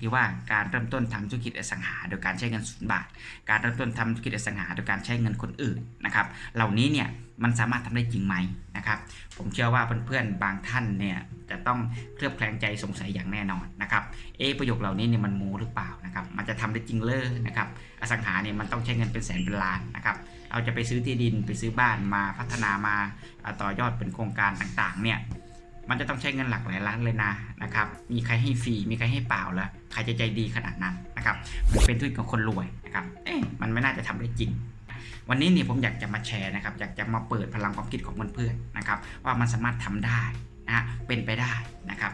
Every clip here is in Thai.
ที่ว่าการเริ่มต้นทำธุรกิจอสังหา โดยการใช้เงินศูนย์บาท การเริ่มต้นทำธุรกิจอสังหา โดยการใช้เงินคนอื่นนะครับ เหล่านี้เนี่ยมันสามารถทำได้จริงไหมนะครับ ผมเชื่อว่าเพื่อนๆบางท่านเนี่ยจะต้องเคลือบแคลงใจสงสัยอย่างแน่นอนนะครับ เอประโยคเหล่านี้เนี่ยมันโม้หรือเปล่านะครับ มันจะทำได้จริงเลยนะครับ อสังหาเนี่ยมันต้องใช้เงินเป็นแสนเป็นล้านนะครับเอาจะไปซื้อที่ดินไปซื้อบ้านมาพัฒนามาต่อยอดเป็นโครงการต่างๆเนี่ย มันจะต้องใช้เงินหลักหลายล้านเลยนะนะครับ มีใครให้ฟรี มีใครให้เปล่าล้วใครจะใจดีขนาดนั้นนะครับ มันเป็นธุรกิจของคนรวยนะครับ เอ๊ะ มันไม่น่าจะทำได้จริง วันนี้เนี่ยผมอยากจะมาแชร์นะครับ อยากจะมาเปิดพลังความคิดของเพื่อนๆนะครับ ว่ามันสามารถทำได้นะเป็นไปได้นะครับ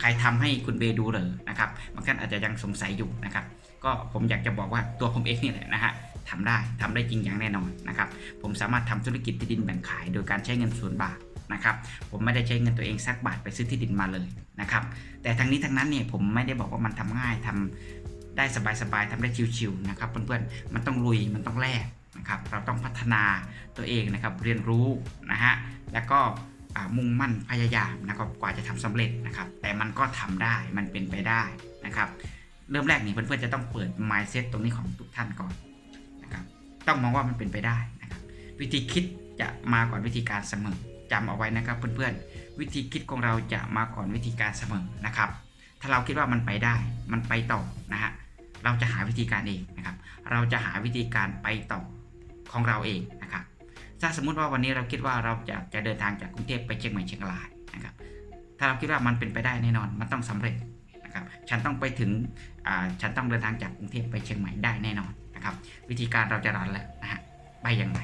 ใครทำให้คุณเบดูเหรอนะครับบางท่านอาจจะยังสงสัยอยู่นะครับ ก็ผมอยากจะบอกว่าตัวผมเองนี่แหละนะฮะทำได้ทำได้จริงอย่างแน่นอนนะครับ ผมสามารถทำธุรกิจที่ดินแบ่งขาย โดยการใช้เงินศูนย์บาท นะครับผมไม่ได้ใช้เงินตัวเองสักบาทไปซื้อที่ดินมาเลยนะครับแต่ทั้งนี้ทั้งนั้นเนี่ยผมไม่ได้บอกว่ามันทำง่ายทำได้สบายๆทำได้ชิวๆนะครับเพื่อนๆมันต้องลุยมันต้องแลกนะครับเราต้องพัฒนาตัวเองนะครับเรียนรู้นะฮะแล้วก็มุ่งมั่นพยายามนะครับกว่าจะทำสำเร็จนะครับ แต่มันก็ทำได้มันเป็นไปได้นะครับเริ่มแรกนี่เพื่อนๆจะต้องเปิด mindset ตรงนี้ของทุกท่านก่อนนะครับต้องมองว่ามันเป็นไปได้นะครับวิธีคิดจะมาก่อนวิธีการเสมอ จำเอาไว้นะครับเพื่อนๆ วิธีคิดของเราจะมาก่อนวิธีการเสมอนะครับ ถ้าเราคิดว่ามันไปได้ มันไปต่อนะฮะ เราจะหาวิธีการเองนะครับ เราจะหาวิธีการไปต่อของเราเองนะครับ ถ้าสมมุติว่าวันนี้เราคิดว่าเราจะจะเดินทางจากกรุงเทพไปเชียงใหม่เชียงรายนะครับ ถ้าเราคิดว่ามันเป็นไปได้แน่นอน มันต้องสำเร็จนะครับ ฉันต้องไปถึงอ่าฉันต้องเดินทางจากกรุงเทพไปเชียงใหม่ได้แน่นอนนะครับ วิธีการเราจะรันแล้วนะฮะ ไปยังไง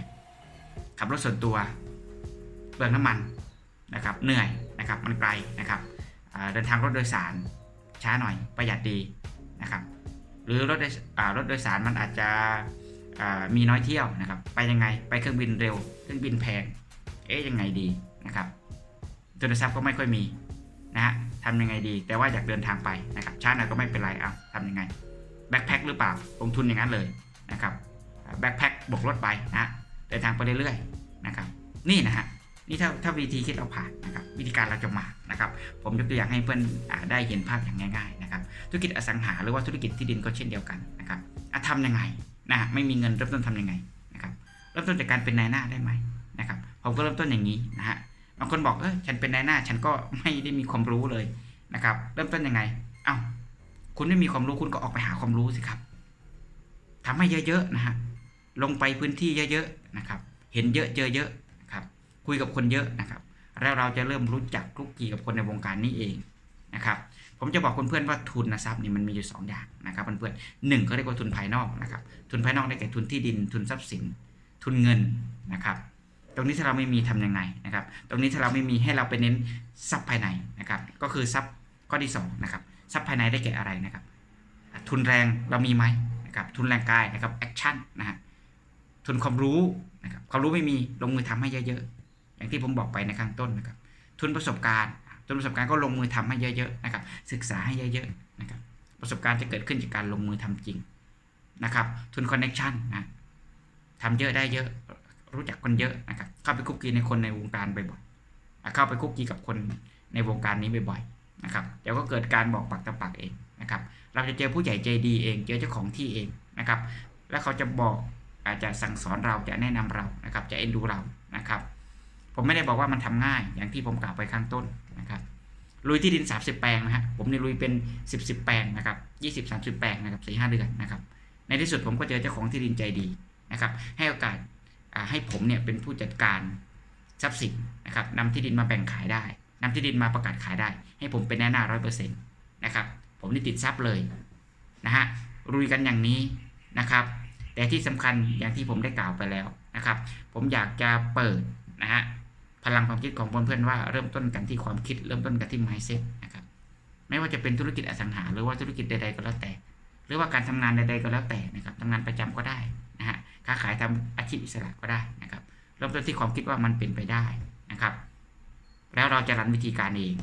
ขับรถส่วนตัว เปลืองน้ำมันนะครับเหนื่อยนะครับมันไกลนะครับเดินทางรถโดยสารช้าหน่อยประหยัดดีนะครับหรือรถโดยอ่ารถโดยสารมันอาจจะมีน้อยเที่ยวนะครับ ไปยังไงไปเครื่องบินเร็วเครื่องบินแพงเอ๊ยยังไงดีนะครับทุนทรัพย์ก็ไม่ค่อยมีนะฮะทำยังไงดี แต่ว่าอยากเดินทางไปนะครับช้าหน่อยก็ไม่เป็นไรเอาทำยังไงแบ็คแพ็คหรือเปล่าลงทุนอย่างนั้นเลยนะครับแบ็คแพ็คบวกรถไปนะฮะเดินทางไปเรื่อยๆนะครับนี่นะฮะ นี่ถ้าถ้าวิธีคิดเราผ่านนะครับวิธีการเราจะมานะครับ ผมยกตัวอย่างให้เพื่อนอได้เห็นภาพอย่างง่าย ๆ นะครับ ธุรกิจอสังหาหรือว่าธุรกิจที่ดินก็เช่นเดียวกันนะครับอะทำยังไงนะไม่มีเงินเริ่มต้นทำยังไงนะครับเริ่มต้นจากการเป็นนายหน้าได้ไหมนะครับผมก็เริ่มต้นอย่างนี้นะฮะบางคนบอกเออฉันเป็นนายหน้า ฉันก็ไม่ได้มีความรู้เลยนะครับเริ่มต้นยังไงเอ้าคุณไม่มีความรู้คุณก็ออกไปหาความรู้สิครับทำให้เยอะๆนะฮะลงไปพื้นที่เยอะๆนะครับเห็นเยอะเจอเยอะ คุยกับคนเยอะนะครับ แล้วเราจะเริ่มรู้จักคลุกคลีกับคนในวงการนี้เองนะครับ ผมจะบอกเพื่อนๆว่าทุนทรัพย์นี่มันมีอยู่ 2 อย่างนะครับเพื่อนๆหนึ่งเขาเรียกว่าทุนภายนอกนะครับ ทุนภายนอกได้แก่ทุนที่ดิน ทุนทรัพย์สิน ทุนเงินนะครับ ตรงนี้ถ้าเราไม่มีทำยังไงนะครับ ตรงนี้ถ้าเราไม่มีให้เราไปเน้นทรัพย์ภายในนะครับ ก็คือทรัพย์ข้อที่2นะครับ ทรัพย์ภายในได้แก่อะไรนะครับ ทุนแรงเรามีไหมนะครับ ทุนแรงกายนะครับ แอคชั่นนะฮะ ทุนความรู้นะครับ ความรู้ไม่มี ลงมือทำให้เยอะๆ อย่างที่ผมบอกไปในข้างต้นนะครับ ทุนประสบการณ์ ทุนประสบการณ์ก็ลงมือทำให้เยอะๆนะครับ ศึกษาให้เยอะๆนะครับ ประสบการณ์จะเกิดขึ้นจากการลงมือทำจริงนะครับ ทุนคอนเน็ชันนะทำเยอะได้เยอะ รู้จักคนเยอะนะครับ เข้าไปคุกคีในคนในวงการบ่อยๆเข้าไปคุกคีกับคนในวงการนี้บ่อยๆนะครับ เดี๋ยวก็เกิดการบอกปักตะปักเองนะครับ เราจะเจอผู้ใหญ่ใจดีเอง เจอเจ้าของที่เองนะครับ แล้วเขาจะบอกอาจจะสั่งสอนเราจะแนะนำเรานะครับ จะเอ็นดูเรา ผมไม่ได้บอกว่ามันทำง่ายอย่างที่ผมกล่าวไปข้างต้นนะครับลุยที่ดิน 30 แปลงนะฮะผมนี่ลุยเป็น 10 10 แปลงนะครับ 20 30 แปลงนะครับ4 5เดือนนะครับ ในที่สุดผมก็เจอเจ้าของที่ดินใจดีนะครับ ให้โอกาสให้ผมเนี่ยเป็นผู้จัดการทรัพย์สินนะครับนำที่ดินมาแบ่งขายได้นำที่ดินมาประกาศขายได้ ให้ผมเป็นแน่หน้าร้อยเปอร์เซ็นต์นะครับผมนี่ติดทรัพย์เลยนะฮะลุยกันอย่างนี้นะครับ แต่ที่สำคัญอย่างที่ผมได้กล่าวไปแล้วนะครับ ผมอยากจะเปิดนะฮะ พลังความคิดของเพื่อนๆว่าเริ่มต้นกันที่ความคิดเริ่มต้นกันที่ mindset นะครับไม่ว่าจะเป็นธุรกิจอสังหา หรือว่าธุรกิจใดๆก็แล้วแต่ หรือว่าการทำงานใดๆก็แล้วแต่นะครับทำงานประจำก็ได้นะฮะค้าขายทำอาชีพอิสระก็ได้นะครับ เริ่มต้นที่ความคิดว่ามันเป็นไปได้นะครับ แล้วเราจะรันวิธีการเอง